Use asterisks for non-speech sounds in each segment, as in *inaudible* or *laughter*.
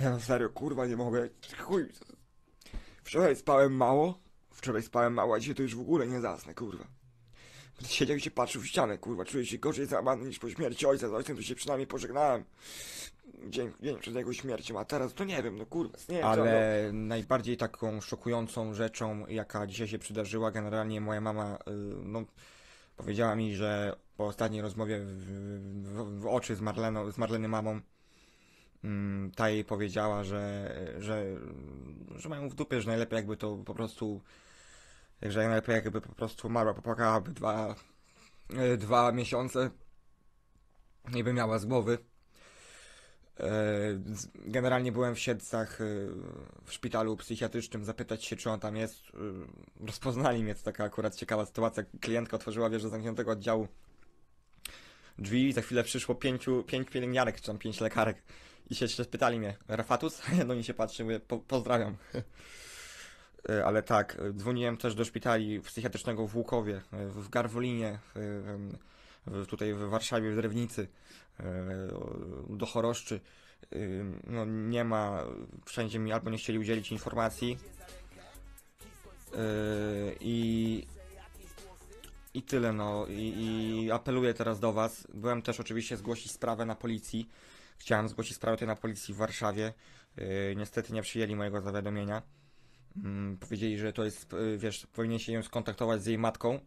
Ja no serio, kurwa, nie mogę. Chuj. Wczoraj spałem mało. Wczoraj spałem mało, a dzisiaj to już w ogóle nie zasnę, kurwa. Będę Siedział i się patrzył w ścianę, kurwa. Czuję się gorzej załamany niż po śmierci ojca. Z ojcem to się przynajmniej pożegnałem. Dzień, dzień przed jego śmiercią, a teraz to nie wiem, no kurwa, nie wiem, co Ale najbardziej taką szokującą rzeczą, jaka dzisiaj się przydarzyła, generalnie moja mama y, no, powiedziała mi, że po ostatniej rozmowie w, w, w oczy z, Marleną, z Marleny mamą, ta jej powiedziała, że, że, że mają w dupie, że najlepiej jakby to po prostu, że najlepiej jakby po prostu umarła, popłakałaby dwa, y, dwa miesiące i by miała z głowy. E, Generalnie byłem w Siedlcach e, w szpitalu psychiatrycznym zapytać się, czy on tam jest. E, Rozpoznali mnie, to taka akurat ciekawa sytuacja. Klientka otworzyła wieżę zamkniętego oddziału drzwi i za chwilę przyszło pięciu, pięć pielęgniarek, czy tam pięć lekarek i się jeszcze pytali mnie, Rafatus? *laughs* No i się patrzy, po, pozdrawiam. *laughs* Ale tak, dzwoniłem też do szpitali psychiatrycznego w Łukowie, w Garwolinie, tutaj w Warszawie, w Drewnicy, e, do Choroszczy. E, No nie ma, wszędzie mi albo nie chcieli udzielić informacji. E, I, i tyle, no. I, I apeluję teraz do Was. Byłem też oczywiście zgłosić sprawę na policji. Chciałem zgłosić sprawę tutaj na policji w Warszawie. E, Niestety nie przyjęli mojego zawiadomienia. Mm, Powiedzieli, że to jest, e, wiesz, powinien się ją skontaktować z jej matką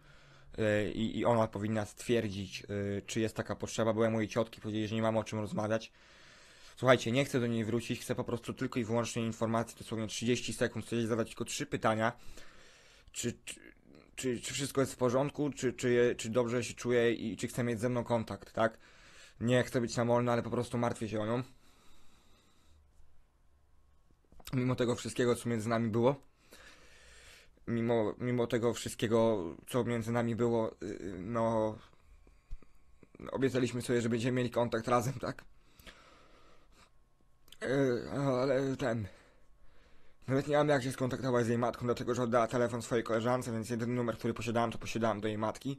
e, i, ona powinna stwierdzić, e, czy jest taka potrzeba. Byłem mojej ciotki, powiedzieli, że nie mamy o czym rozmawiać. Słuchajcie, nie chcę do niej wrócić, chcę po prostu tylko i wyłącznie informacji, dosłownie 30 sekund, chcę zadać tylko trzy pytania. Czy, czy, czy, czy wszystko jest w porządku, czy, czy, czy dobrze się czuję i czy chce mieć ze mną kontakt, tak? Nie chcę być namolny, ale po prostu martwię się o nią. Mimo tego wszystkiego, co między nami było. Mimo, mimo tego wszystkiego, co między nami było, yy, no... Obiecaliśmy sobie, że będziemy mieli kontakt razem, tak? Yy, ale ten... Nawet nie mam jak się skontaktować z jej matką, dlatego że oddała telefon swojej koleżance, więc jedyny numer, który posiadałem, to posiadałem do jej matki.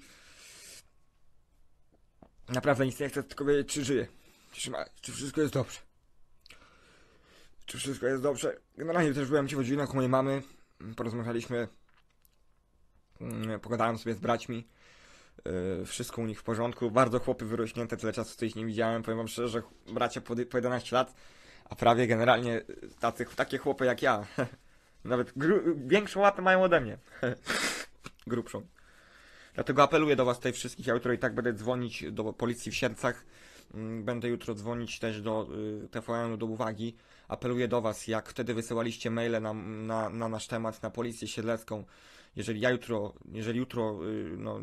Naprawdę nic nie chcę, tylko wiedzieć, czy żyje. Czy, czy wszystko jest dobrze. Czy wszystko jest dobrze. Generalnie też byłem ci w godzinach u mojej mamy. Porozmawialiśmy. mm, Pogadałem sobie z braćmi. Yy, wszystko u nich w porządku. Bardzo chłopy wyrośnięte, tyle czasu co ich nie widziałem. Powiem wam szczerze, że bracia po 11 lat, a prawie generalnie tacy, takie chłopy jak ja. *laughs* Nawet większą łapę mają ode mnie. *laughs* Grubszą. Dlatego apeluję do was tutaj wszystkich. Ja jutro i tak będę dzwonić do policji w Siercach. Mm, Będę jutro dzwonić też do y, TVN-u do uwagi. Apeluję do was, jak wtedy wysyłaliście maile na, na, na nasz temat, na policję siedlecką. Jeżeli ja jutro, jeżeli jutro, y, no,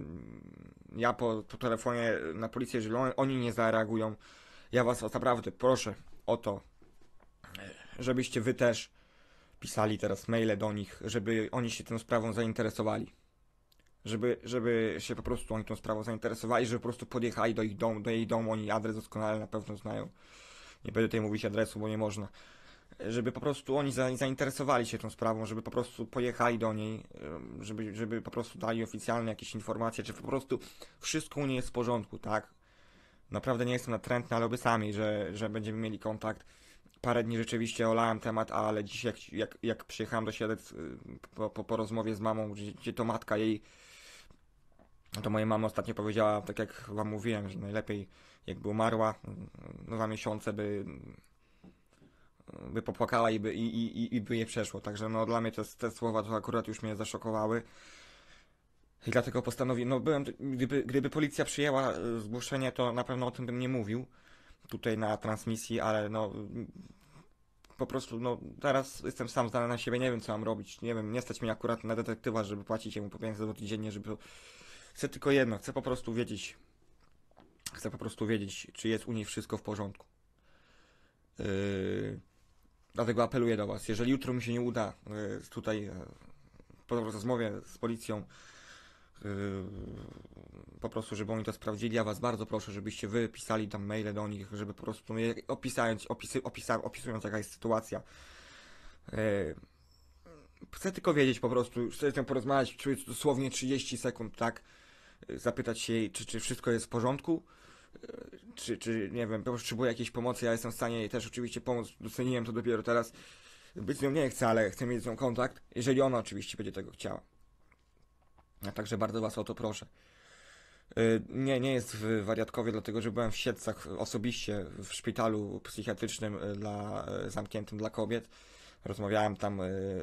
ja po, po telefonie na policję, jeżeli on, oni nie zareagują, ja was naprawdę proszę o to, żebyście wy też pisali teraz maile do nich, żeby oni się tą sprawą zainteresowali. Żeby, żeby się po prostu oni tą sprawą zainteresowali, żeby po prostu podjechali do ich domu, do jej domu, oni adres doskonale na pewno znają. Nie będę tutaj mówić adresu, bo nie można. Żeby po prostu oni za, zainteresowali się tą sprawą, żeby po prostu pojechali do niej, żeby, żeby po prostu dali oficjalne jakieś informacje, czy po prostu wszystko u niej jest w porządku, tak? Naprawdę nie jestem natrętny, ale oby sami, że, że będziemy mieli kontakt. Parę dni rzeczywiście olałem temat, ale dziś jak, jak, jak przyjechałem do Siedlec y, po, po, po rozmowie z mamą, gdzie, to matka jej, to moja mama ostatnio powiedziała, tak jak wam mówiłem, że najlepiej jakby umarła, y, dwa miesiące by by popłakała i by, i, i- i by je przeszło. Także no dla mnie te, te słowa to akurat już mnie zaszokowały. I dlatego postanowiłem, no byłem, gdyby, gdyby policja przyjęła y, zgłoszenie, to na pewno o tym bym nie mówił tutaj na transmisji, ale no po prostu, no teraz jestem sam zdany na siebie, nie wiem co mam robić, nie wiem, nie stać mi akurat na detektywa, żeby płacić mu po 500 zł dziennie, żeby... Chcę tylko jedno, chcę po prostu wiedzieć, chcę po prostu wiedzieć, czy jest u niej wszystko w porządku. Yy, dlatego apeluję do Was, jeżeli jutro mi się nie uda yy, tutaj yy, po rozmowie z policją po prostu, żeby oni to sprawdzili, ja Was bardzo proszę, żebyście Wy pisali tam maile do nich, żeby po prostu opisając, opisy, opisa, opisując jaka jest sytuacja. Yy, chcę tylko wiedzieć po prostu, chcę z nią porozmawiać, czuję dosłownie 30 sekund, tak? Yy, Zapytać się jej, czy, czy wszystko jest w porządku. czy, czy nie wiem, potrzebuje jakiejś pomocy, ja jestem w stanie jej też oczywiście pomóc, doceniłem to dopiero teraz. Być z nią nie chcę, ale chcę mieć z nią kontakt, jeżeli ona oczywiście będzie tego chciała. Także bardzo was o to proszę. Y, Nie, nie jest w wariatkowie, dlatego że byłem w Siedcach osobiście w szpitalu psychiatrycznym y, dla, y, zamkniętym dla kobiet. Rozmawiałem tam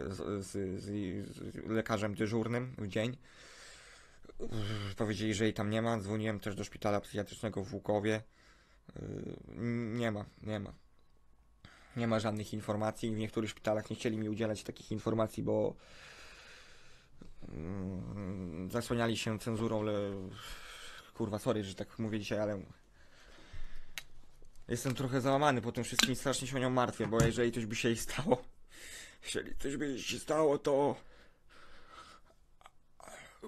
z, z, z, lekarzem dyżurnym w dzień. Powiedzieli, że jej tam nie ma. Dzwoniłem też do szpitala psychiatrycznego w Łukowie. Nie ma, nie ma. Nie ma żadnych informacji. W niektórych szpitalach nie chcieli mi udzielać takich informacji, bo zasłaniali się cenzurą. Le... Kurwa, sorry, że tak mówię dzisiaj, ale jestem trochę załamany po tym wszystkim strasznie się o nią martwię, bo jeżeli coś by się jej stało, jeżeli coś by się stało, to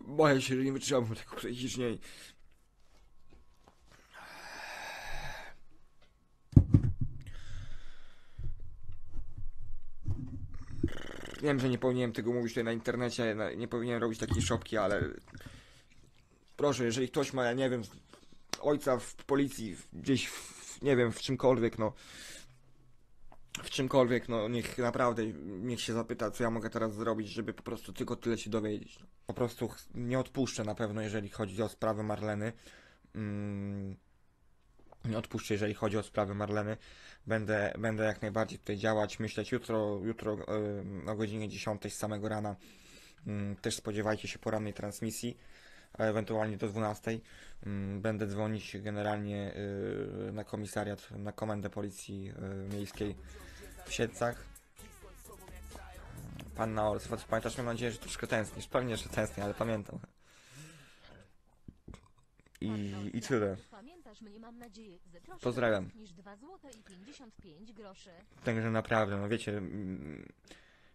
boję się, że nie wytrzymam tego psychicznie. Wiem, że nie powinienem tego mówić tutaj na internecie, nie powinienem robić takiej szopki, ale proszę, jeżeli ktoś ma, ja nie wiem, ojca w policji, gdzieś, w, nie wiem, w czymkolwiek, no, w czymkolwiek, no, niech naprawdę, niech się zapyta, co ja mogę teraz zrobić, żeby po prostu tylko tyle się dowiedzieć. Po prostu nie odpuszczę na pewno, jeżeli chodzi o sprawę Marleny. Mm, nie odpuszczę, jeżeli chodzi o sprawę Marleny. Będę, będę jak najbardziej tutaj działać, myśleć jutro, jutro y, o godzinie 10 z samego rana. Mm, też spodziewajcie się porannej transmisji, a ewentualnie do 12. Mm, Będę dzwonić generalnie y, na komisariat, na komendę policji y, miejskiej w Siedcach. Panna Orsowa, czy pamiętasz? Mam nadzieję, że troszkę tęsknisz. Pewnie, że tęsknię, ale pamiętam. I, i tyle. Pozdrawiam. mniej Niż 2 złote i 55 groszy. Także naprawdę, no wiecie, mm,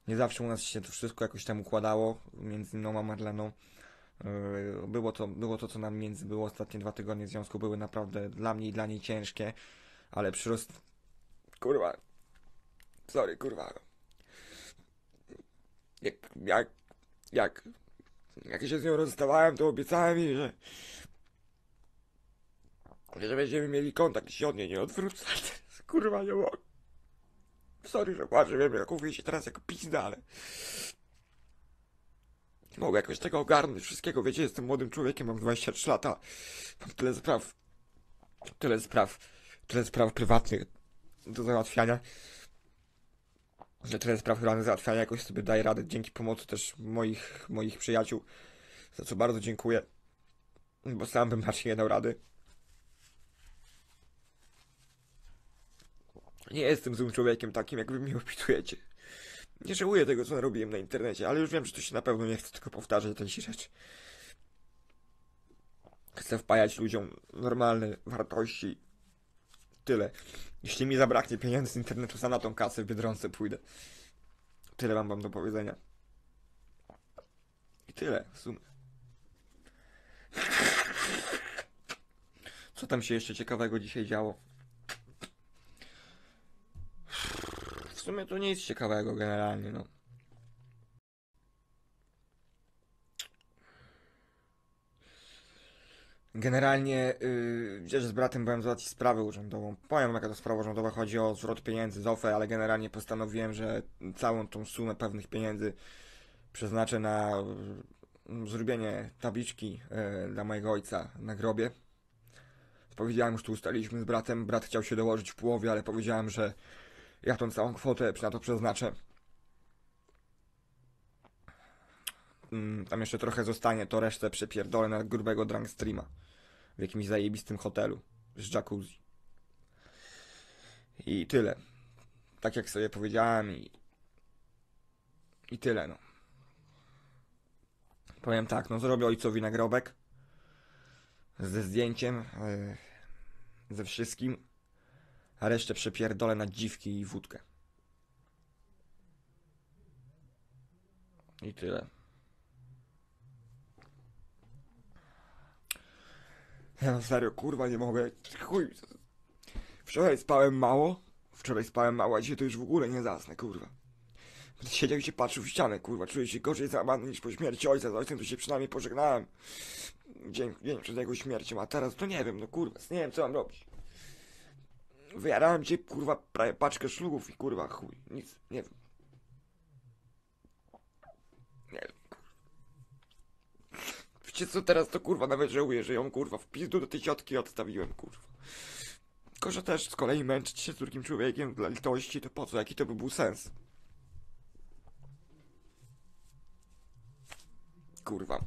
nie zawsze u nas się to wszystko jakoś tam układało między mną a Marleną. Yy, Było to, było to, co nam między było ostatnie dwa tygodnie w związku, były naprawdę dla mnie i dla niej ciężkie, ale przyrost... Kurwa. Sorry, kurwa. Jak, jak, jak, jak się z nią rozstawałem, to obiecałem jej, że że będziemy mieli kontakt i się od niej nie odwrócę. *laughs* Kurwa, nie mogę. Sorry, że płaczę, wiem, jak mówię się teraz jako pizda, ale... Nie mogę jakoś tego ogarnąć, wszystkiego, wiecie, jestem młodym człowiekiem, mam 23 lata, mam tyle spraw, tyle spraw, tyle spraw prywatnych do załatwiania, że tyle spraw prywatnych załatwiania jakoś sobie daję radę dzięki pomocy też moich, moich przyjaciół, za co bardzo dziękuję, bo sam bym raczej nie dał rady. Nie jestem złym człowiekiem takim, jak wy mnie *laughs* opitujecie. Nie żałuję tego, co narobiłem na internecie, ale już wiem, że to się na pewno nie chce tylko powtarzać takich rzeczy. Chcę wpajać ludziom normalne wartości. Tyle. Jeśli mi zabraknie pieniędzy z internetu, sam na tą kasę w Biedronce pójdę. Tyle mam wam do powiedzenia. I tyle, w sumie. Co tam się jeszcze ciekawego dzisiaj działo? Sumie to nic ciekawego generalnie, no. Generalnie, yy, z bratem byłem załatwić sprawę urzędową. Powiem, jaka to sprawa urzędowa, chodzi o zwrot pieniędzy z OFE, ale generalnie postanowiłem, że całą tą sumę pewnych pieniędzy przeznaczę na yy, zrobienie tabliczki yy, dla mojego ojca na grobie. Powiedziałem, już tu ustaliliśmy z bratem, brat chciał się dołożyć w połowie, ale powiedziałem, że ja tą całą kwotę na to przeznaczę. Mm, Tam jeszcze trochę zostanie, to resztę przepierdolę na grubego drunk streama. W jakimś zajebistym hotelu. Z jacuzzi. I tyle. Tak jak sobie powiedziałem i... I tyle, no. Powiem tak, no zrobię ojcowi nagrobek. Ze zdjęciem. Yy, ze wszystkim a resztę przepierdolę na dziwki i wódkę. I tyle. Ja na serio, kurwa, nie mogę. Chuj. Wczoraj spałem mało. Wczoraj spałem mało, a dzisiaj to już w ogóle nie zasnę, kurwa. Siedział i się patrzył w ścianę, kurwa. Czuję się gorzej załamany niż po śmierci ojca. Z ojcem to się przynajmniej pożegnałem. dzień, dzień przed jego śmiercią, a teraz to nie wiem, no kurwa, nie wiem co mam robić. Wyjarałem cię, kurwa, prawie paczkę szlugów i kurwa chuj, nic, nie wiem. Nie wiem, kurwa. Wiecie co, teraz to kurwa nawet żałuję, że ją kurwa w pizdu do tej ciotki odstawiłem, kurwa. Tylko, że też z kolei męczyć się z drugim człowiekiem dla litości, to po co, jaki to by był sens? Kurwa.